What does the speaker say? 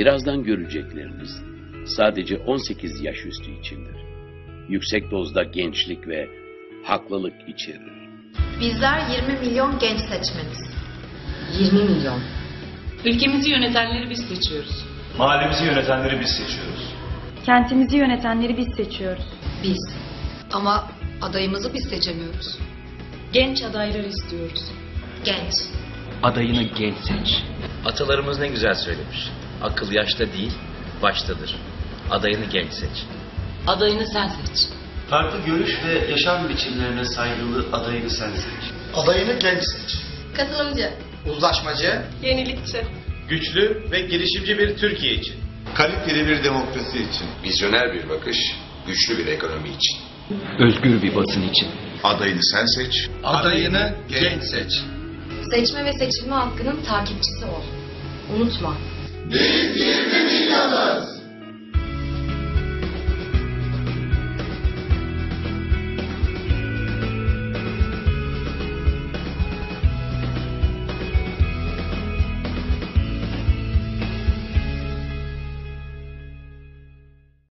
Birazdan görecekleriniz sadece 18 yaş üstü içindir. Yüksek dozda gençlik ve haklılık içerir. Bizler 20 milyon genç seçmeniz. 20 milyon. Ülkemizi yönetenleri biz seçiyoruz. Mahallemizi yönetenleri biz seçiyoruz. Kentimizi yönetenleri biz seçiyoruz. Biz. Ama adayımızı biz seçemiyoruz. Genç adaylar istiyoruz. Genç. Adayını genç seç. Atalarımız ne güzel söylemiş. Akıl yaşta değil, baştadır. Adayını genç seç. Adayını sen seç. Farklı görüş ve yaşam biçimlerine saygılı adayını sen seç. Adayını genç seç. Katılımcı. Uzlaşmacı. Yenilikçi. Güçlü ve girişimci bir Türkiye için. Kaliteli bir demokrasi için. Vizyoner bir bakış, güçlü bir ekonomi için. Özgür bir basın için. Adayını sen seç. Adayını genç seç. Seçme ve seçilme hakkının takipçisi ol. Unutma. Biz 20